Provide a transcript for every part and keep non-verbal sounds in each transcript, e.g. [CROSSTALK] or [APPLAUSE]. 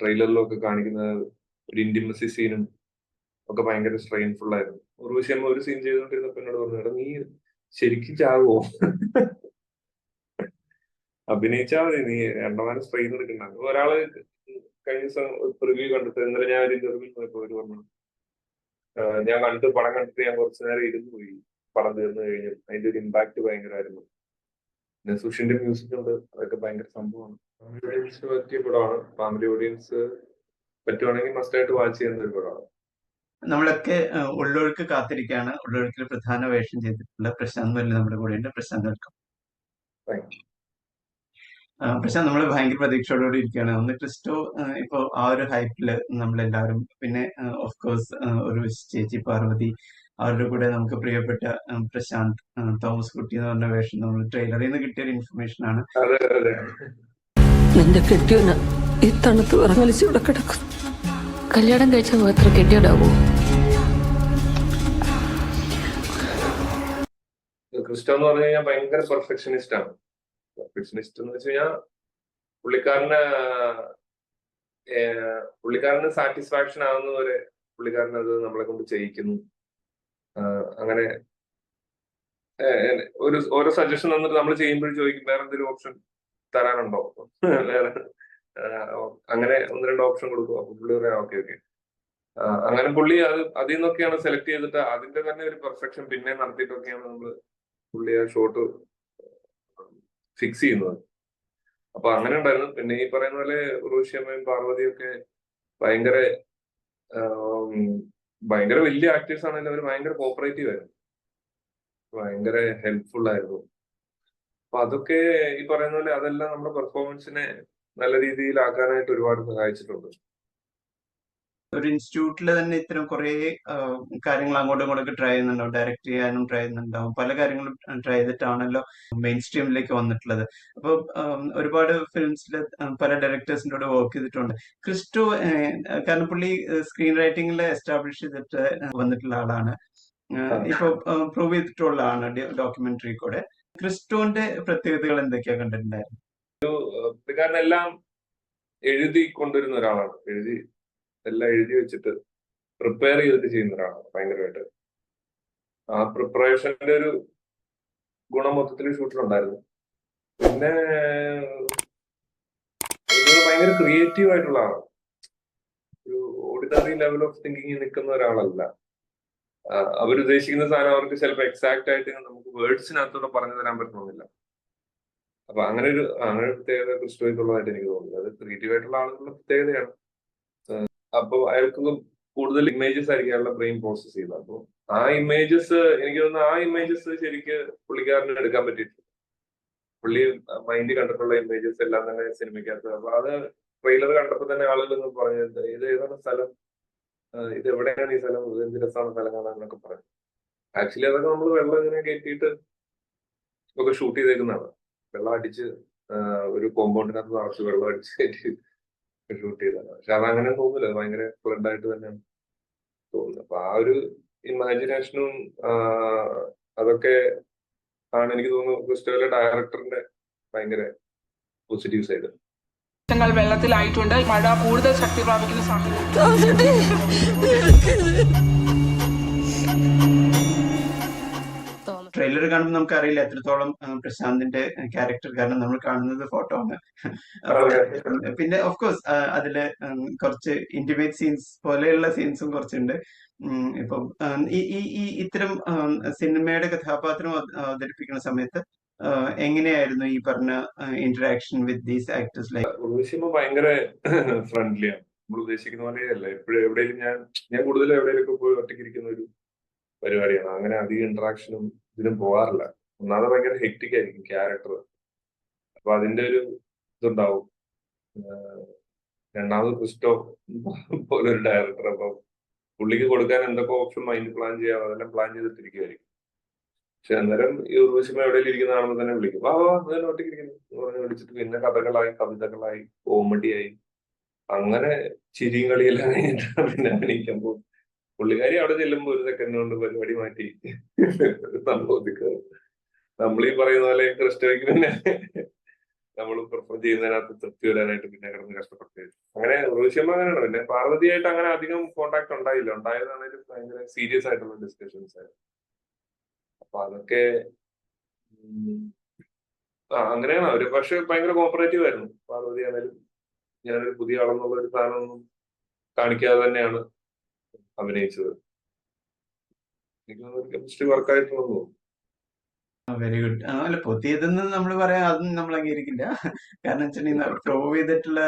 ട്രെയിലറിലും ഒക്കെ കാണിക്കുന്ന ഒരു ഇന്റിമസി സീനും ഒക്കെ ഭയങ്കര സ്ട്രെയിൻഫുൾ ആയിരുന്നു. ഉർവശി അമ്മ ഒരു സീൻ ചെയ്തുകൊണ്ടിരുന്നപ്പോ എന്നോട് പറഞ്ഞു എടാ നീ ശരിക്കും ചാവോ അഭിനയിച്ചാ മതി നീ രണ്ടമാനം സ്ട്രെയിൻ എടുക്കണ്ട. ഒരാൾ കഴിഞ്ഞ ദിവസം പ്രിവ്യൂ കണ്ടിട്ട് ഇന്നലെ ഞാൻ ഒരു ഇന്റർവ്യൂ പോയപ്പോ ഒരു പറഞ്ഞു ഞാൻ കണ്ട് പടം കണ്ടിട്ട് ഞാൻ കുറച്ചു നേരം ഇരുന്നു പോയി. പടം തീർന്നു കഴിഞ്ഞു. അതിന്റെ ഒരു ഇമ്പാക്ട് ഭയങ്കരമായിരുന്നു. പിന്നെ സുഷിന്റെ മ്യൂസിക് ഉണ്ട് അതൊക്കെ ഭയങ്കര സംഭവമാണ്. ഫാമിലി ഓഡിയൻസിന് പറ്റിയ പടമാണ്. ഫാമിലി ഓഡിയൻസ് പറ്റുവാണെങ്കിൽ മസ്റ്റ് ആയിട്ട് വാച്ച് ചെയ്യുന്ന ഒരു പടമാണ്. നമ്മളൊക്കെ ഉള്ളൊഴുക്ക് കാത്തിരിക്കുകയാണ് ഉള്ളൊഴുക്കിൽ പ്രധാന വേഷം ചെയ്തിട്ടുള്ള പ്രശാന്ത് മല്ലി നമ്മുടെ കൂടെ ഉണ്ട്. പ്രശാന്ത് വെൽക്കം. പ്രശാന്ത് നമ്മൾ ഭയങ്കര പ്രതീക്ഷയോടുകൂടി ഇരിക്കുകയാണ്. ഒന്ന് ക്രിസ്റ്റോ ഇപ്പൊ ആ ഒരു ഹൈപ്പിൽ നമ്മളെല്ലാവരും പിന്നെ ഓഫ് കോഴ്സ് ഒരു ചേച്ചി പാർവതി അവരുടെ കൂടെ നമുക്ക് പ്രിയപ്പെട്ട പ്രശാന്ത് തോമസ് കുട്ടി എന്ന് പറഞ്ഞ വേഷം നമ്മൾ ട്രെയിലറിൽ നിന്ന് കിട്ടിയ ഒരു ഇൻഫർമേഷൻ ആണ്. നിന്റെ കെട്ടിയോന് ഈ തണുത്ത് വിറങ്ങലിച്ച് ഇവിടെ കിടക്കുന്നു. കല്യാണം കഴിച്ച മാത്രം കെട്ടിയോടാവൂ ക്രിസ്റ്റോ എന്ന് പറഞ്ഞു കഴിഞ്ഞാൽ ഭയങ്കര പെർഫെക്ഷനിസ്റ്റ് ആണ്. പെർഫെക്ഷനിസ്റ്റ് എന്ന് വെച്ച് കഴിഞ്ഞാൽ പുള്ളിക്കാരന് പുള്ളിക്കാരന് സാറ്റിസ്ഫാക്ഷൻ ആവുന്നവരെ പുള്ളിക്കാരൻ അത് നമ്മളെ കൊണ്ട് ചെയ്യിക്കുന്നു. അങ്ങനെ ഒരു ഓരോ സജഷൻ തന്നിട്ട് നമ്മൾ ചെയ്യുമ്പോഴും ചോദിക്കും വേറെ എന്തെങ്കിലും ഓപ്ഷൻ തരാനുണ്ടോ? അങ്ങനെ ഒന്ന് രണ്ട് ഓപ്ഷൻ കൊടുക്കും അപ്പൊ പുള്ളി പറയാം ഓക്കെ ഓക്കെ. അങ്ങനെ പുള്ളി അത് അതിൽ നിന്നൊക്കെയാണ് സെലക്ട് ചെയ്തിട്ട് അതിന്റെ തന്നെ ഒരു പെർഫെക്ഷൻ പിന്നെ നടത്തിയിട്ടൊക്കെയാണ് നമ്മൾ പുള്ളി ആ ഷോട്ട് ഫിക്സ് ചെയ്യുന്നത്. അപ്പൊ അങ്ങനെ ഉണ്ടായിരുന്നു. പിന്നെ ഈ പറയുന്ന പോലെ ഉറൂഷ്യമ്മയും ഒക്കെ ഭയങ്കര ഭയങ്കര വലിയ ആക്ടേഴ്സ് ആണെങ്കിലും അവർ ഭയങ്കര കോപ്പറേറ്റീവ് ആയിരുന്നു. ഭയങ്കര ഹെൽപ്ഫുൾ ആയിരുന്നു. അപ്പൊ അതൊക്കെ ഈ പറയുന്ന പോലെ അതെല്ലാം നമ്മുടെ പെർഫോമൻസിനെ നല്ല രീതിയിൽ ആക്കാനായിട്ട് ഒരുപാട് സഹായിച്ചിട്ടുണ്ട്. ഒരു ഇൻസ്റ്റിറ്റ്യൂട്ടിൽ തന്നെ ഇത്തരം കുറെ കാര്യങ്ങൾ അങ്ങോട്ടും ഇങ്ങോട്ടൊക്കെ ട്രൈ ചെയ്യുന്നുണ്ടാവും ഡയറക്റ്റ് ചെയ്യാനും ട്രൈ ചെയ്യുന്നുണ്ടാവും. പല കാര്യങ്ങളും ട്രൈ ചെയ്തിട്ടാണല്ലോ മെയിൻ സ്ട്രീമിലേക്ക് വന്നിട്ടുള്ളത് അപ്പോൾ ഒരുപാട് ഫിലിംസിൽ പല ഡയറക്ടേഴ്സിന്റെ കൂടെ വർക്ക് ചെയ്തിട്ടുണ്ട്. ക്രിസ്റ്റു കാരണം പുള്ളി സ്ക്രീൻ റൈറ്റിംഗിൽ എസ്റ്റാബ്ലിഷ് ചെയ്തിട്ട് വന്നിട്ടുള്ള ആളാണ്. ഇപ്പൊ പ്രൂവ് ചെയ്തിട്ടുള്ള ആളാണ് ഡോക്യുമെന്ററി കൂടെ. ക്രിസ്റ്റോന്റെ പ്രത്യേകതകൾ എന്തൊക്കെയാ കണ്ടിട്ടുണ്ടായിരുന്നു? എല്ലാം എഴുതി കൊണ്ടുവരുന്ന ഒരാളാണ്. എഴുതി എല്ലാം എഴുതി വെച്ചിട്ട് പ്രിപ്പയർ ചെയ്തിട്ട് ചെയ്യുന്ന ഒരാളാണ് ഭയങ്കരമായിട്ട്. ആ പ്രിപ്പറേഷന്റെ ഒരു ഗുണം മൊത്തത്തിൽ ഷൂട്ടിലുണ്ടായിരുന്നു. പിന്നെ ഭയങ്കര ക്രിയേറ്റീവ് ആയിട്ടുള്ള ആളാണ്. ഒരു ഓർഡിനറി ലെവൽ ഓഫ് തിങ്കിങ് നിൽക്കുന്ന ഒരാളല്ല. അവരുദ്ദേശിക്കുന്ന സാധനം അവർക്ക് ചിലപ്പോൾ എക്സാക്റ്റ് ആയിട്ട് നമുക്ക് വേർഡ്സിനകത്തൂടെ പറഞ്ഞു തരാൻ പറ്റണമെന്നില്ല. അപ്പൊ അങ്ങനെ ഒരു അങ്ങനെ ഒരു പ്രത്യേകത ക്രിസ്റ്റോയ്ക്കുള്ളതായിട്ട് എനിക്ക് തോന്നുന്നു അത് ക്രിയേറ്റീവ് ആയിട്ടുള്ള ആളുകളുടെ പ്രത്യേകതയാണ്. അപ്പൊ അയാൾക്ക് കൂടുതൽ ഇമേജസ് ആയിരിക്കും അയാളുടെ ബ്രെയിൻ പ്രോസസ് ചെയ്യുന്നത്. അപ്പൊ ആ ഇമേജസ് എനിക്ക് തോന്നുന്നു ആ ഇമേജസ് ശരിക്ക് പുള്ളിക്കാരന് എടുക്കാൻ പറ്റിയിട്ടുണ്ട് പുള്ളി മൈൻഡ് കണ്ടിട്ടുള്ള ഇമേജസ് എല്ലാം തന്നെ സിനിമയ്ക്കകത്ത്. അപ്പൊ അത് ട്രെയിലർ കണ്ടപ്പോ തന്നെ ആളുകൾ പറഞ്ഞത് ഇത് ഏതാണ് സ്ഥലം? ഇത് എവിടെയാണ് ഈ സ്ഥലം? എന്ത് രസമാണ് സ്ഥലം കാണാൻ എന്നൊക്കെ പറഞ്ഞു ആക്ച്വലി അതൊക്കെ നമ്മൾ വെള്ളം ഇങ്ങനെ കയറ്റിയിട്ട് ഒക്കെ ഷൂട്ട് ചെയ്തേക്കുന്നതാണ്. വെള്ളം അടിച്ച് ഒരു കോമ്പൗണ്ടിനകത്ത് നിറച്ച് വെള്ളം അടിച്ച് കയറ്റി ഷൂട്ട് ചെയ്തതാണ്. പക്ഷെ അത് അങ്ങനെ തോന്നില്ല ഭയങ്കര ഫ്ലഡ് ആയിട്ട് തന്നെയാണ് തോന്നുന്നത്. അപ്പൊ ആ ഒരു ഇമാജിനേഷനും അതൊക്കെ ആണ് എനിക്ക് തോന്നുന്നു ഡയറക്ടറിന്റെ ഭയങ്കര പോസിറ്റീവ് സൈഡ് ഞങ്ങൾ വെള്ളത്തിലായിട്ടുണ്ട്. മഴ കൂടുതൽ ശക്തി പ്രാപിക്കുന്ന സാഹചര്യം. ട്രെയിലർ കാണുമ്പോൾ നമുക്ക് അറിയില്ല എത്രത്തോളം പ്രശാന്തിന്റെ ക്യാരക്ടർ കാരണം നമ്മൾ കാണുന്നത് ഫോട്ടോ ആണ്. [LAUGHS] പിന്നെ ഓഫ് കോഴ്സ് അതിൽ കുറച്ച് ഇന്റിമേറ്റ് സീൻസ് പോലെയുള്ള സീൻസും കുറച്ചുണ്ട്. ഇപ്പം ഈ ഇത്തരം സിനിമയുടെ കഥാപാത്രം അവ- അവതരിപ്പിക്കുന്ന സമയത്ത് എങ്ങനെയായിരുന്നു ഈ പറഞ്ഞ interaction with these actors like ഉർവശിമ ഭയങ്കര ഫ്രണ്ട്ലിയാണ് നമ്മൾ ഉദ്ദേശിക്കുന്ന പോലെയല്ല എപ്പോഴും എവിടെയും ഞാൻ ഞാൻ കൂടുതലും എവിടെയൊക്കെ പോയി ഒറ്റയ്ക്ക് ഇരിക്കുന്ന ഒരു പരിപാടിയാണ്. അങ്ങനെ അധികം ഇന്ററാക്ഷനും ഇതിനും പോകാറില്ല ഒന്നാമത് ഭയങ്കര ഹെക്ടിക് ആയിരിക്കും ക്യാരക്ടർ അപ്പൊ അതിന്റെ ഒരു ഇതുണ്ടാവും. രണ്ടാമത് ക്രിസ്റ്റോ പോലൊരു ഡയറക്ടർ അപ്പൊ പുള്ളിക്ക് കൊടുക്കാൻ എന്തൊക്കെ ഓപ്ഷൻ മൈൻഡ് പ്ലാൻ ചെയ്യാം അതെല്ലാം പ്ലാൻ ചെയ്തിട്ടിരിക്കുമായിരിക്കും പക്ഷെ അന്നേരം ഈ ഉർവശിമ എവിടെയെങ്കിലും ഇരിക്കുന്ന കാണുമ്പോൾ തന്നെ വിളിക്കും. വാ വാ അങ്ങനെ ഒട്ടിക്കിരിക്കുന്നു എന്ന് പറഞ്ഞ് വിളിച്ചിട്ട് പിന്നെ കഥകളായി കവിതകളായി കോമഡിയായി അങ്ങനെ ചിരിയും കളിയെല്ലാം കഴിഞ്ഞിട്ടാണ് പിന്നെ അഭിനയിക്കാൻ പോകും. പുള്ളിക്കാരി അവിടെ ചെല്ലുമ്പോൾ ഒരു സെക്കൻഡ് കൊണ്ട് പരിപാടി മാറ്റി. സംഭവത്തിൽ ഈ പറയുന്ന പോലെ ക്രിസ്റ്റോയ്ക്ക് പിന്നെ നമ്മൾ പെർഫോം ചെയ്യുന്നതിനകത്ത് തൃപ്തി വരാനായിട്ട് പിന്നെ കിടന്ന് കഷ്ടപ്പെട്ടു അങ്ങനെ റോഹിഷ്യമ്മ അങ്ങനെയാണ്. പിന്നെ പാർവതിയായിട്ട് അങ്ങനെ അധികം കോണ്ടാക്ട് ഉണ്ടായില്ല. ഉണ്ടായതാണെങ്കിലും ഭയങ്കര സീരിയസ് ആയിട്ടുള്ള ഡിസ്കഷൻസ് ആയിരുന്നു. അപ്പൊ അതൊക്കെ ആ അങ്ങനെയാണ്. അവർ പക്ഷെ ഭയങ്കര കോപ്പറേറ്റീവ് ആയിരുന്നു. പാർവതി ആണെങ്കിലും ഞാനൊരു പുതിയ ആളെന്നുള്ള ഒരു സാധനമൊന്നും കാണിക്കാതെ തന്നെയാണ് അഭിനയിച്ചത്. എനിക്ക് കെമിസ്ട്രി വർക്കായിട്ടുണ്ടെന്ന് തോന്നുന്നു വെരി ഗുഡ് അല്ല പുതിയതെന്ന് നമ്മൾ പറയാം അതും നമ്മൾ അംഗീകരിക്കില്ല കാരണം വെച്ചിട്ടുണ്ടെങ്കിൽ പ്രൂവ് ചെയ്തിട്ടുള്ള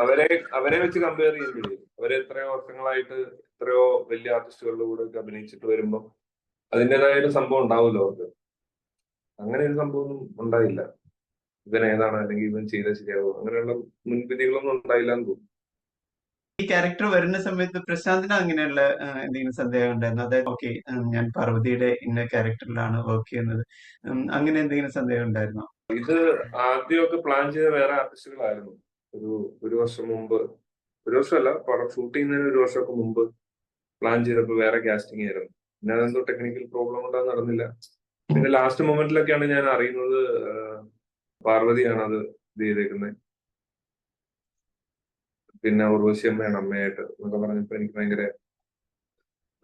അവരെ അവരെ വെച്ച് കമ്പയർ ചെയ്യുമ്പോഴേ അവരെ എത്രയോ വർഷങ്ങളായിട്ട് എത്രയോ വലിയ ആർട്ടിസ്റ്റുകളുടെ കൂടെ ഒക്കെ അഭിനയിച്ചിട്ട് വരുമ്പോ അതിന്റെതായ ഒരു സംഭവം ഉണ്ടാവുമല്ലോ അവർക്ക്. അങ്ങനെ ഒരു സംഭവമൊന്നും ഉണ്ടായില്ല. ഇവൻ ഏതാണ് അല്ലെങ്കിൽ ഇവൻ ചെയ്ത ശരിയാവും? അങ്ങനെയുള്ള മുൻവിധികളൊന്നും ഉണ്ടായില്ല എന്ന് തോന്നുന്നു. ഈ ക്യാരക്ടർ വരുന്ന സമയത്ത് പ്രശാന്തിന് അങ്ങനെയുള്ള എന്തെങ്കിലും സന്ദേഹം ഉണ്ടായിരുന്നു? അതായത് ഓക്കെ ഞാൻ പാർവതിയുടെ ഇന്ന ക്യാരക്ടറിലാണ് വർക്ക് ചെയ്യുന്നത്. അങ്ങനെ എന്തെങ്കിലും സന്ദേഹം ഉണ്ടായിരുന്നോ? ഇത് ആദ്യമൊക്കെ പ്ലാൻ ചെയ്ത വേറെ ആർട്ടിസ്റ്റുകളായിരുന്നു ഒരു ഒരു വർഷം മുമ്പ് ഒരു വർഷമല്ല പടം ഷൂട്ട് ചെയ്യുന്നതിന് ഒരു വർഷമൊക്കെ മുമ്പ് പ്ലാൻ ചെയ്തപ്പോൾ വേറെ കാസ്റ്റിംഗ് ആയിരുന്നു. പിന്നെ അതെന്തോ ടെക്നിക്കൽ പ്രോബ്ലം കൊണ്ടാ നടന്നില്ല. പിന്നെ ലാസ്റ്റ് മൊമെന്റിലൊക്കെയാണ് ഞാൻ അറിയുന്നത് പാർവതിയാണ് അത് ഇത് ചെയ്തേക്കുന്നത് പിന്നെ ഉർവശി അമ്മയാണ് അമ്മയായിട്ട് എന്നൊക്കെ പറഞ്ഞപ്പോ എനിക്ക് ഭയങ്കര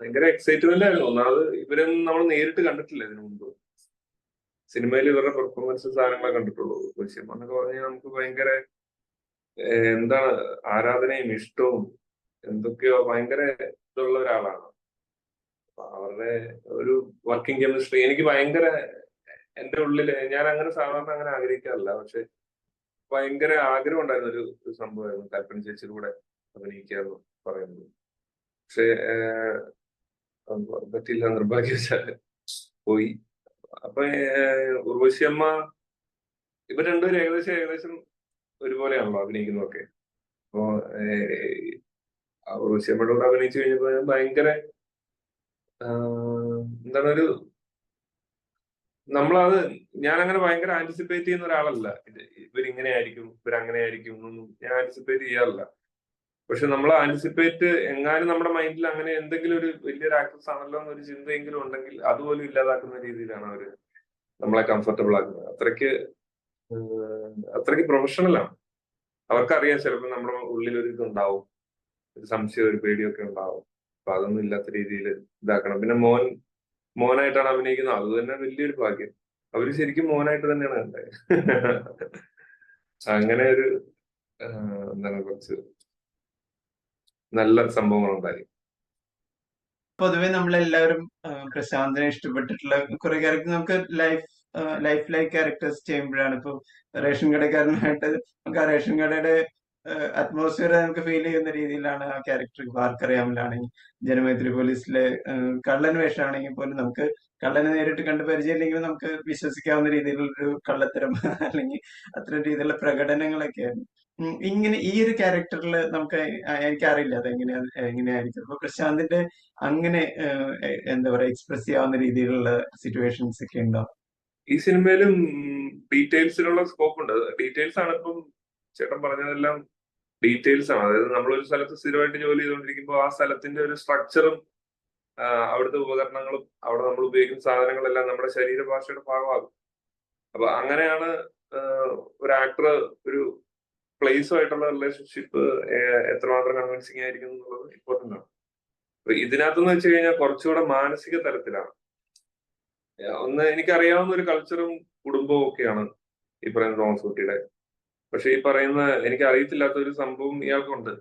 ഭയങ്കര എക്സൈറ്റ്മെന്റ് ആയിരുന്നു ഒന്നാമത് ഇവരൊന്നും നമ്മൾ നേരിട്ട് കണ്ടിട്ടില്ല ഇതിനു മുമ്പ്. സിനിമയിൽ ഇവരുടെ പെർഫോമൻസ് സാധനങ്ങളെ കണ്ടിട്ടുള്ളൂ ദൃശ്യം എന്നൊക്കെ പറഞ്ഞാൽ നമുക്ക് ഭയങ്കര എന്താണ് ആരാധനയും ഇഷ്ടവും എന്തൊക്കെയോ ഭയങ്കര ഇതുള്ള ഒരാളാണ്. അവരുടെ ഒരു വർക്കിംഗ് കെമിസ്ട്രി എനിക്ക് ഭയങ്കര എന്റെ ഉള്ളിൽ ഞാൻ അങ്ങനെ സാധാരണ അങ്ങനെ ആഗ്രഹിക്കാറില്ല. പക്ഷെ ഭയങ്കര ആഗ്രഹം ഉണ്ടായിരുന്ന ഒരു സംഭവമായിരുന്നു കൽപ്പന ചേച്ചിയിലൂടെ എന്ന് പറയുന്നത്. പക്ഷെ പറ്റില്ല നിർഭാഗ്യവശാൽ പോയി. അപ്പൊ ഉർവശി അമ്മ ഇവർ രണ്ടുപേരും ഏകദേശം ഏകദേശം ഒരുപോലെയാണല്ലോ അഭിനയിക്കുന്നതൊക്കെ. അപ്പോ ഉർവശി അമ്മയുടെ കൂടെ അഭിനയിച്ചു കഴിഞ്ഞപ്പോ ഭയങ്കര എന്താണ് ഒരു നമ്മളത് ഞാൻ അങ്ങനെ ഭയങ്കര ആന്റിസിപ്പേറ്റ് ചെയ്യുന്ന ഒരാളല്ല. ഇത് ഇവരിങ്ങനെ ആയിരിക്കും ഇവരങ്ങനെ ആയിരിക്കും എന്നൊന്നും ഞാൻ ആന്റിസിപ്പേറ്റ് ചെയ്യാറില്ല. പക്ഷെ നമ്മൾ ആന്റിസിപ്പേറ്റ് എങ്ങാനും നമ്മുടെ മൈൻഡിൽ അങ്ങനെ എന്തെങ്കിലും ഒരു വലിയൊരു ആക്ട്രസ് ആണല്ലോ എന്നൊരു ചിന്തയെങ്കിലും ഉണ്ടെങ്കിൽ അതുപോലും ഇല്ലാതാക്കുന്ന രീതിയിലാണ് അവർ നമ്മളെ കംഫർട്ടബിൾ ആക്കുന്നത്. അത്രയ്ക്ക് അത്രയ്ക്ക് പ്രൊഫഷണൽ ആണ്. അവർക്കറിയാം ചിലപ്പോൾ നമ്മുടെ ഉള്ളിൽ ഒരു ഇതുണ്ടാവും ഒരു സംശയം ഒരു പേടിയൊക്കെ ഉണ്ടാവും. അപ്പൊ അതൊന്നും ഇല്ലാത്ത രീതിയിൽ ഇതാക്കണം. പിന്നെ മോൻ മോനായിട്ടാണ് അഭിനയിക്കുന്നത്. അത് തന്നെ വലിയൊരു ഭാഗ്യം. അവർ ശരിക്കും മോനായിട്ട് തന്നെയാണ് കണ്ടത്. അങ്ങനെ ഒരു എന്താണ് കുറച്ച് നല്ല സംഭവങ്ങൾ ഉണ്ടായി. പൊതുവെ നമ്മളെല്ലാവരും പ്രശാന്തിനെ ഇഷ്ടപ്പെട്ടിട്ടുള്ള കുറെ ക്യാരക്ടർ നമുക്ക് ലൈഫ് ലൈഫ് ലൈക്ക് ക്യാരക്ടേഴ്സ് ചെയ്യുമ്പോഴാണ് ഇപ്പൊ റേഷൻ കടക്കാരനായിട്ട് നമുക്ക് ആ റേഷൻ കടയുടെ അറ്റ്മോസ്ഫിയർ നമുക്ക് ഫീൽ ചെയ്യുന്ന രീതിയിലാണ് ആ ക്യാരക്ടർ ആർക്കറിയാമലാണെങ്കിൽ ജനമൈത്രി പോലീസിലെ കള്ളൻ വേഷമാണെങ്കിൽ പോലും നമുക്ക് കള്ളനെ നേരിട്ട് കണ്ട് പരിചയമില്ലെങ്കിലും നമുക്ക് വിശ്വസിക്കാവുന്ന രീതിയിലുള്ളൊരു കള്ളത്തരം [LAUGHS] അല്ലെങ്കിൽ അത്തരം രീതിയിലുള്ള പ്രകടനങ്ങളൊക്കെയായിരുന്നു ഇങ്ങനെ ഈ ഒരു ക്യാരക്ടറിൽ നമുക്ക് എനിക്കറിയില്ല അത് എങ്ങനെയാ എങ്ങനെയായിരിക്കും. അപ്പൊ പ്രശാന്തിന്റെ അങ്ങനെ എന്താ പറയാ എക്സ്പ്രസ് ചെയ്യാവുന്ന രീതിയിലുള്ള സിറ്റുവേഷൻസ് ഒക്കെ ഉണ്ടോ? ഈ സിനിമയിലും ഡീറ്റെയിൽസിലുള്ള സ്കോപ്പ് ഉണ്ട്. ഡീറ്റെയിൽസ് ആണ് ഇപ്പം ചേട്ടൻ പറഞ്ഞതെല്ലാം ഡീറ്റെയിൽസ് ആണ്. അതായത് നമ്മളൊരു സ്ഥലത്ത് സ്ഥിരമായിട്ട് ജോലി ചെയ്തുകൊണ്ടിരിക്കുമ്പോൾ ആ സ്ഥലത്തിന്റെ ഒരു സ്ട്രക്ചറും അവിടുത്തെ ഉപകരണങ്ങളും അവിടെ നമ്മൾ ഉപയോഗിക്കുന്ന സാധനങ്ങളെല്ലാം നമ്മുടെ ശരീരഭാഷയുടെ ഭാഗമാകും. അപ്പൊ അങ്ങനെയാണ് ഒരു ആക്ടർ ഒരു പ്ലേസുമായിട്ടുള്ള റിലേഷൻഷിപ്പ് എത്രമാത്രം കൺവിൻസിങ് ആയിരിക്കും എന്നുള്ളത് ഇമ്പോർട്ടന്റ് ആണ്. ഇതിനകത്തെന്ന് വെച്ച് കഴിഞ്ഞാൽ കുറച്ചുകൂടെ മാനസിക തലത്തിലാണ്. ഒന്ന് എനിക്കറിയാവുന്ന ഒരു കൾച്ചറും കുടുംബവും ഒക്കെയാണ് ഈ പറയുന്ന തോമസ് കുട്ടിയുടെ പക്ഷെ ഈ പറയുന്ന എനിക്ക് അറിയത്തില്ലാത്ത ഒരു സംഭവം ഇയാൾക്കുണ്ട്.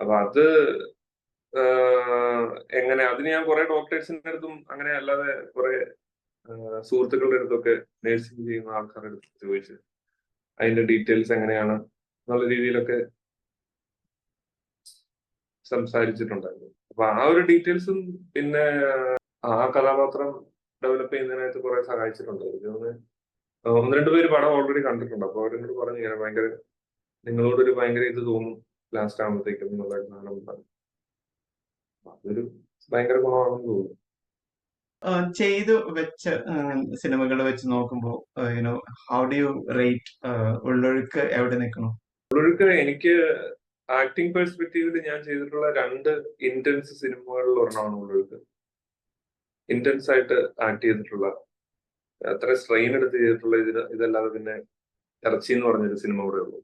അപ്പൊ അത് എങ്ങനെ അതിന് ഞാൻ കുറെ ഡോക്ടേഴ്സിന്റെ അടുത്തും അങ്ങനെ അല്ലാതെ കുറെ സുഹൃത്തുക്കളുടെ അടുത്തൊക്കെ നേഴ്സിംഗ് ചെയ്യുന്ന ആൾക്കാരുടെ അടുത്ത് ചോദിച്ചു അതിന്റെ ഡീറ്റെയിൽസ് എങ്ങനെയാണ് എന്നുള്ള രീതിയിലൊക്കെ സംസാരിച്ചിട്ടുണ്ടായിരുന്നു. അപ്പൊ ആ ഒരു ഡീറ്റെയിൽസും പിന്നെ ആ കഥാപാത്രം ഡെവലപ്പ് ചെയ്യുന്നതിനായിട്ട് കുറെ സഹായിച്ചിട്ടുണ്ട് എനിക്ക് തോന്നുന്നു ഒന്ന് രണ്ട് പേര് പടം ഓൾറെഡി കണ്ടിട്ടുണ്ട്. അപ്പൊ അവരെന്നോട് പറഞ്ഞു ഇങ്ങനെ ഭയങ്കര നിങ്ങളോടൊരു ഭയങ്കര ഇത് തോന്നും ലാസ്റ്റ് ആകുമ്പോഴത്തേക്കും എന്നുള്ള സാധനം പറഞ്ഞു അതൊരു ഭയങ്കര ഗുണമാണെന്ന് തോന്നുന്നു. ചെയ്തു വെച്ച സിനിമകൾ വെച്ച് നോക്കുമ്പോൾ you know how do you rate Ullozhukku എവിടെ നിൽക്കണം ഉള്ളൊഴുക്ക് എനിക്ക് ആക്ടിങ് പെർസ്പെക്റ്റീവിൽ ഞാൻ ചെയ്തിട്ടുള്ള രണ്ട് ഇന്റൻസ് സിനിമകളിൽ ഒരെണ്ണമാണ് ഉള്ളൊഴുക്ക്. ഇന്റൻസ് ആയിട്ട് ആക്ട് ചെയ്തിട്ടുള്ള അത്ര സ്ട്രെയിൻ എടുത്ത് ചെയ്തിട്ടുള്ള ഇതിന് ഇതല്ലാതെ പിന്നെ ഇറച്ചി എന്ന് പറഞ്ഞൊരു സിനിമ കൂടെ ഉള്ളൂ.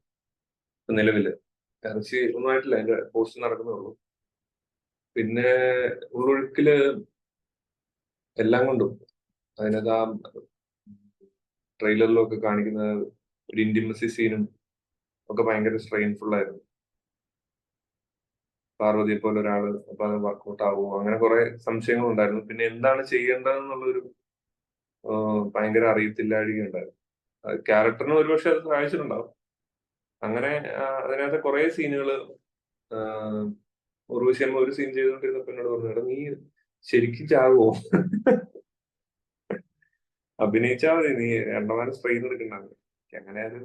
നിലവിൽ. ഇറച്ചി ഒന്നും ആയിട്ടില്ല അതിന്റെ പോസ്റ്റ് നടക്കുന്നേ ഉള്ളൂ. പിന്നെ ഉള്ളൊഴുക്കിൽ എല്ലാം കൊണ്ടും അതിനകത്ത് ആ ട്രെയിലറിലൊക്കെ കാണിക്കുന്ന ഒരു ഇന്റിമസി സീനും ഒക്കെ ഭയങ്കര സ്ട്രെയിൻഫുൾ ആയിരുന്നു. പാർവതിയെ പോലെ ഒരാൾ അപ്പൊ അത് വർക്കൗട്ട് ആവുമോ അങ്ങനെ കുറെ സംശയങ്ങൾ ഉണ്ടായിരുന്നു പിന്നെ എന്താണ് ചെയ്യേണ്ടതെന്നുള്ളൊരു ഭയങ്കര അറിയത്തില്ലാഴിക ഉണ്ടായിരുന്നു ക്യാരക്ടറിന് ഒരുപക്ഷെ അത് സഹായിച്ചിട്ടുണ്ടാവും അങ്ങനെ അതിനകത്ത് കുറെ സീനുകൾ ഉർവശി അമ്മ ഒരു സീൻ ചെയ്തുകൊണ്ടിരുന്നപ്പോ എന്നോട് പറഞ്ഞു "എടാ, നീ ശരിക്കും ചാവോ അഭിനയിച്ചാ മതി നീ രണ്ടമാനം സ്ട്രെയിൻ എടുക്കണ്ടാവും അങ്ങനെ അത്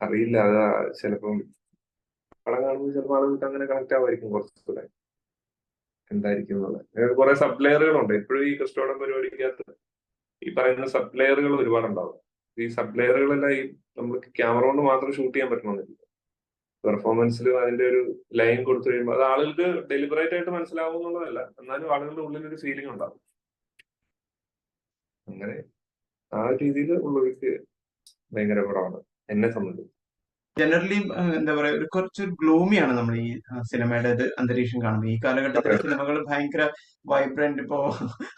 അറിയില്ല. അത് ചിലപ്പം പടം കാണുമ്പോൾ ചിലപ്പോൾ ആളുകൾക്ക് അങ്ങനെ കണക്ട് ആവായിരിക്കും കുറച്ചുകൂടെ എന്തായിരിക്കും എന്നുള്ളത്. കുറെ സബ് ലെയറുകളുണ്ട് ഇപ്പോഴും ഈ കൃഷ്ണോടം പരിപാടിക്കകത്ത് ഈ പറയുന്ന സപ്ലെയറുകൾ ഒരുപാടുണ്ടാവും. ഈ സപ്ലെയറുകളെല്ലാം ഈ നമുക്ക് ക്യാമറ കൊണ്ട് മാത്രം ഷൂട്ട് ചെയ്യാൻ പറ്റണമെന്നില്ല പെർഫോമൻസിൽ അതിന്റെ ഒരു ലൈൻ കൊടുത്തു കഴിയുമ്പോൾ അത് ആളുകൾക്ക് ഡെലിബറേറ്റ് ആയിട്ട് മനസ്സിലാവും എന്നുള്ളതല്ല എന്നാലും ആളുകളുടെ ഉള്ളിൽ ഒരു ഫീലിംഗ് ഉണ്ടാവും. അങ്ങനെ ആ രീതിയിൽ ഉള്ളവർക്ക് ഭയങ്കര പടമാണ് എന്നെ സംബന്ധിച്ച്. ജനറലി എന്താ പറയാ ഒരു കുറച്ച് ഗ്ലൂമിയാണ് നമ്മൾ ഈ സിനിമയുടെ ഇത് അന്തരീക്ഷം കാണുന്നത്. ഈ കാലഘട്ടത്തിലെ. സിനിമകൾ ഭയങ്കര വൈബ്രന്റ് ഇപ്പോ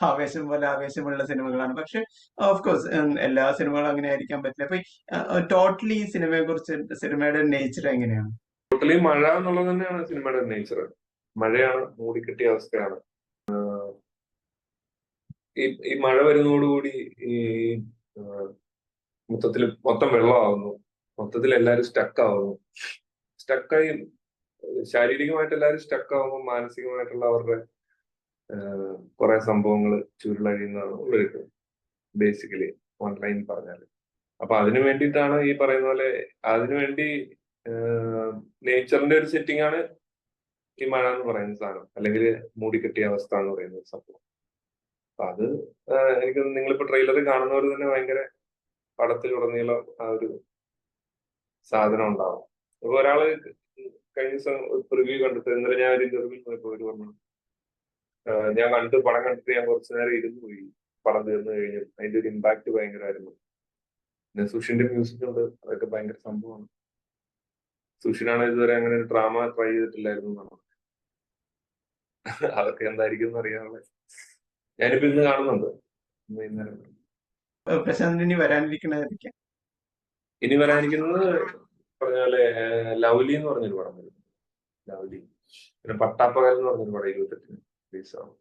ആവേശം പോലെ ആവേശമുള്ള സിനിമകളാണ് പക്ഷെ ഓഫ് കോഴ്സ് എല്ലാ സിനിമകളും അങ്ങനെ ആയിരിക്കാൻ പറ്റില്ല. അപ്പൊ ടോട്ടലി ഈ സിനിമയെ കുറിച്ച് സിനിമയുടെ നേച്ചർ എങ്ങനെയാണ്? ടോട്ടലി മഴ എന്നുള്ളത് തന്നെയാണ് സിനിമയുടെ നേച്ചർ മഴയാണ് മൂടിക്കെട്ടിയ അവസ്ഥയാണ്. ഈ മഴ വരുന്നതോടുകൂടി ഈ മൊത്തത്തിൽ മൊത്തം വെള്ളമാവുന്നു. മൊത്തത്തിൽ എല്ലാരും സ്റ്റക്ക് ആവുന്നു. സ്റ്റക്കായി ശാരീരികമായിട്ട് എല്ലാരും സ്റ്റക്ക് ആവുമ്പോൾ മാനസികമായിട്ടുള്ള അവരുടെ കുറെ സംഭവങ്ങൾ ചുരുളഴിയുന്നതാണ് ഉള്ളത് ബേസിക്കലി ഓൺലൈൻ പറഞ്ഞാൽ അപ്പൊ അതിനു വേണ്ടിയിട്ടാണ് ഈ പറയുന്ന പോലെ അതിനുവേണ്ടി നേച്ചറിന്റെ ഒരു സെറ്റിംഗ് ആണ് ഈ മഴ എന്ന് പറയുന്ന സാധനം. അല്ലെങ്കിൽ മൂടിക്കെട്ടിയ അവസ്ഥ എന്ന് പറയുന്ന ഒരു സംഭവം. അപ്പൊ അത് എനിക്ക് നിങ്ങളിപ്പോ ട്രെയിലർ കാണുന്നവർ തന്നെ ഭയങ്കര പടത്തിലുടനീളം ആ ഒരു സാധനം ഉണ്ടാവും. അപ്പൊ ഒരാൾ കഴിഞ്ഞ ദിവസം പ്രിവ്യൂ കണ്ടിട്ട് ഇന്നലെ ഞാൻ ഒരു ഇന്റർവ്യൂ പോയപ്പോ ഒരു പറഞ്ഞു ഞാൻ കണ്ട് പടം കണ്ടിട്ട് ഞാൻ കുറച്ചു നേരം ഇരുന്നു പോയി. പടം തീർന്നു കഴിഞ്ഞു. അതിന്റെ ഒരു ഇമ്പാക്ട് ഭയങ്കരമായിരുന്നു. പിന്നെ സുഷിന്റെ മ്യൂസിക് ഉണ്ട്. അതൊക്കെ ഭയങ്കര സംഭവമാണ്. സുഷിനാണ് ഇതുവരെ അങ്ങനെ ഒരു ഡ്രാമ ട്രൈ ചെയ്തിട്ടില്ലായിരുന്നു എന്നാണ് അതൊക്കെ എന്തായിരിക്കും എന്ന് അറിയാനുള്ള ഞാനിപ്പോ ഇന്ന് കാണുന്നുണ്ട്. ഇന്ന് ഇന്നലെ പ്രശാന്തിനി പ്രശാന്ത് ഇനി വരാനിരിക്കുന്നത് പറഞ്ഞ പോലെ ലവ്ലി എന്ന് പറഞ്ഞൊരു പടം വരും. ലവ്ലി പിന്നെ പട്ടാപ്പകൽ എന്ന് പറഞ്ഞൊരു പടം ഇരുപത്തെട്ടിന് റിലീസാവും.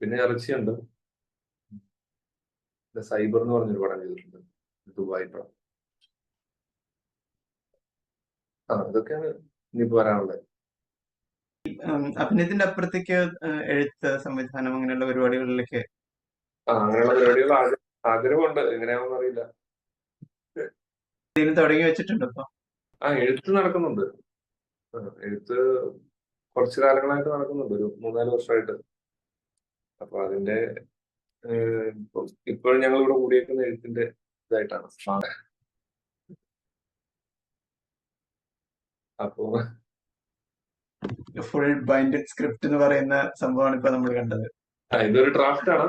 പിന്നെ ഇറച്ചിയുണ്ട്. പിന്നെ സൈബർ എന്ന് പറഞ്ഞൊരു പടം ചെയ്തിട്ടുണ്ട്. ദുബായ് പടം. ആ ഇതൊക്കെയാണ് ഇനിയിപ്പോ വരാനുള്ളത്. അഭിനയത്തിന്റെ അപ്പുറത്തേക്ക് എഴുത്ത് സംവിധാനം അങ്ങനെയുള്ള പരിപാടികളിലേക്ക് ആ അങ്ങനെയുള്ള പരിപാടികൾ ആഗ്ര- ആഗ്രഹമുണ്ട്. എങ്ങനെയാണെന്ന് അറിയില്ല എന്തെങ്കിലും തുടങ്ങി വെച്ചിട്ടുണ്ടോ ഇപ്പൊ. ആ എഴുത്ത് നടക്കുന്നുണ്ട്. എഴുത്ത് കുറച്ച് കാലങ്ങളായിട്ട് നടക്കുന്നുണ്ട്. ഒരു മൂന്നാൽ വർഷമായിട്ട്. അപ്പൊ അതിന്റെ ഇപ്പോഴും ഞങ്ങൾ ഇവിടെ കൂടിയേക്കുന്ന എഴുത്തിന്റെ ഇതായിട്ടാണ്. അപ്പോ ഫുൾ ബൈൻഡഡ് സ്ക്രിപ്റ്റ് എന്ന് പറയുന്ന സംഭവമാണ് ഇപ്പൊ നമ്മൾ കണ്ടത്. ഇതൊരു ഡ്രാഫ്റ്റ് ആണ്.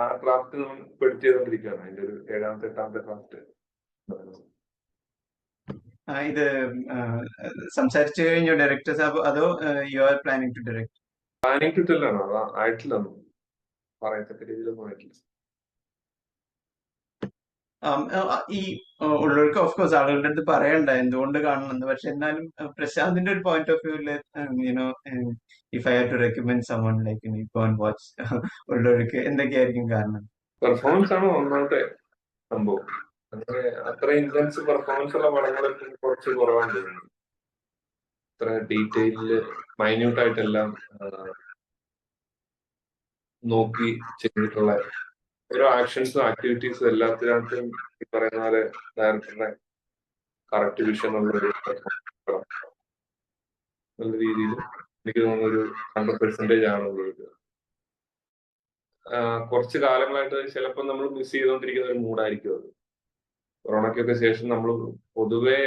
ആ ഡ്രാഫ്റ്റ് നമ്മൾ പെടുത്തി ചെയ്തുകൊണ്ടിരിക്കുകയാണ് അതിന്റെ ഒരു ഏഴാമത്തെ എട്ടാമത്തെ ഡ്രാഫ്റ്റ് ഇത് സംസാരിച്ചു കഴിഞ്ഞോ ഡയറക്ടേഴ്സ് അതോ you are planning to direct planning to പറയത്തക്ക രീതിയിലൊന്നും ആയിട്ടില്ല. ഈ ഉള്ളവർക്ക് ഓഫ് കോഴ്സ് ആളുകളുടെ അടുത്ത് പറയണ്ട എന്തുകൊണ്ട് കാണണമെന്ന് പക്ഷെ എന്നാലും പ്രശാന്തിന്റെ ഒരു point of വ്യൂൽ you know if I have to recommend someone like go and watch ഉള്ളവർക്ക് എന്തൊക്കെയായിരിക്കും കാരണം? പെർഫോമൻസ് ആണ് ഒന്നാമത്തെ സംഭവം? അത്ര ഇന്റൻസ് പെർഫോമൻസ് ഉള്ള പടങ്ങളൊക്കെ കുറച്ച് കുറവാണ്. തോന്നുന്നു അത്ര ഡീറ്റെയിലിൽ മൈന്യൂട്ട് ആയിട്ടെല്ലാം നോക്കി ചെയ്തിട്ടുള്ള ഓരോ ആക്ഷൻസും ആക്ടിവിറ്റീസും എല്ലാത്തിനകത്തും ഈ പറയുന്ന പോലെ ഡയറക്ടറുടെ കറക്റ്റ് വിഷൻ ഉള്ള ഒരു നല്ല രീതിയിൽ എനിക്ക് തോന്നുന്ന ഒരു ഹൺഡ്രഡ് പെർസെന്റേജ് ആണ് ഉള്ളത് കുറച്ച് കാലങ്ങളായിട്ട് ചിലപ്പോൾ നമ്മൾ മിസ് ചെയ്തുകൊണ്ടിരിക്കുന്ന ഒരു മൂഡായിരിക്കും അത്. കൊറോണയ്ക്കൊക്കെ ശേഷം നമ്മൾ പൊതുവെ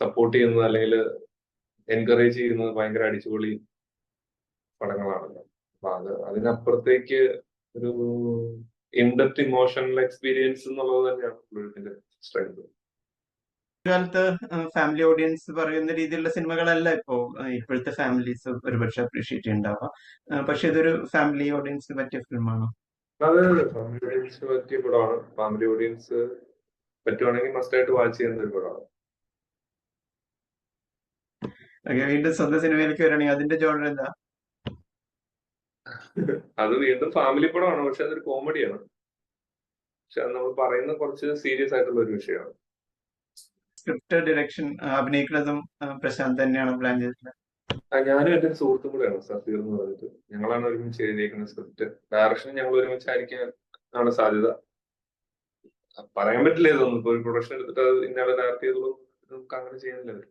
സപ്പോർട്ട് ചെയ്യുന്നത് അല്ലെങ്കിൽ എൻകറേജ് ചെയ്യുന്നത് ഭയങ്കര അടിച്ചുപൊളി പടങ്ങളാണല്ലോ അപ്പൊ അത് അതിനപ്പുറത്തേക്ക് ഒരു ഇൻഡെപ്ത് ഇമോഷണൽ എക്സ്പീരിയൻസ് എന്നുള്ളത് തന്നെയാണ് പുള്ളിയുടെ സ്ട്രെങ്ത് കാലത്ത് ഫാമിലി ഓഡിയൻസ് പറയുന്ന രീതിയിലുള്ള സിനിമകളല്ല ഇപ്പോ ഇപ്പോഴത്തെ ഫാമിലീസ് ഒരുപക്ഷെ അപ്രീഷിയേറ്റ് ചെയ്യുന്നുണ്ടാവുക. പക്ഷെ ഇതൊരു ഫാമിലി ഓഡിയൻസിന് പറ്റിയ ഫിലിമാണ് അത് ഫാമിലി ഓഡിയൻസ് പറ്റിയ പടമാണ്. ഫാമിലി ഓഡിയൻസ് പറ്റുവാണെങ്കിൽ മസ്റ്റ് ആയിട്ട് വാച്ച് ചെയ്യുന്ന ഒരു പടമാണ്. വീണ്ടും സ്വന്തം സിനിമയിലേക്ക് വരികയാണെങ്കിൽ അതിന്റെ ജോണർ എന്താ? അത് വീണ്ടും ഫാമിലി പടമാണ് പക്ഷെ അതൊരു കോമഡിയാണ് പക്ഷെ അത് നമ്മൾ പറയുന്ന കുറച്ച് സീരിയസ് ആയിട്ടുള്ള ഒരു വിഷയമാണ്. സ്ക്രിപ്റ്റ് ഡയറക്ഷൻ അഭിനയിക്കുന്നതും പ്രശാന്ത് തന്നെയാണ് പ്ലാൻ ചെയ്തിട്ടുള്ളത്. ഞാനും എന്റെ ഒരു സുഹൃത്തും കൂടെയാണ് സഫീർ എന്ന് പറഞ്ഞിട്ട്. ഞങ്ങളാണ് ഒരുമിച്ച് എഴുതിയിരിക്കുന്ന സ്ക്രിപ്റ്റ് ഡയറക്ഷൻ ഞങ്ങൾ ഒരുമിച്ചായിരിക്കാൻ ആണ് സാധ്യത. പറയാൻ പറ്റില്ല ഇതൊന്നും. ഇപ്പൊ ഒരു പ്രൊഡക്ഷൻ എടുത്തിട്ട് അത് ഇന്നയാളെ ഡയറക്ട് ചെയ്തോളൂ നമുക്ക് അങ്ങനെ ചെയ്യാനില്ല അവർ.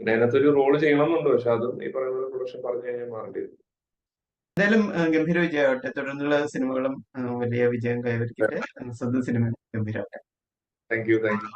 പിന്നെ അതിനകത്തൊരു റോൾ ചെയ്യണമെന്നുണ്ട് പക്ഷെ അതും ഈ പറയുന്ന പ്രൊഡക്ഷൻ പറഞ്ഞു കഴിഞ്ഞാൽ മാറേണ്ടി വരും. എന്തായാലും ഗംഭീര വിജയമാവട്ടെ. തുടർന്നുള്ള സിനിമകളും വലിയ വിജയം കൈവരിക്കട്ടെ. സ്വന്തം സിനിമ ഗംഭീരമാവട്ടെ താങ്ക് യു താങ്ക് യു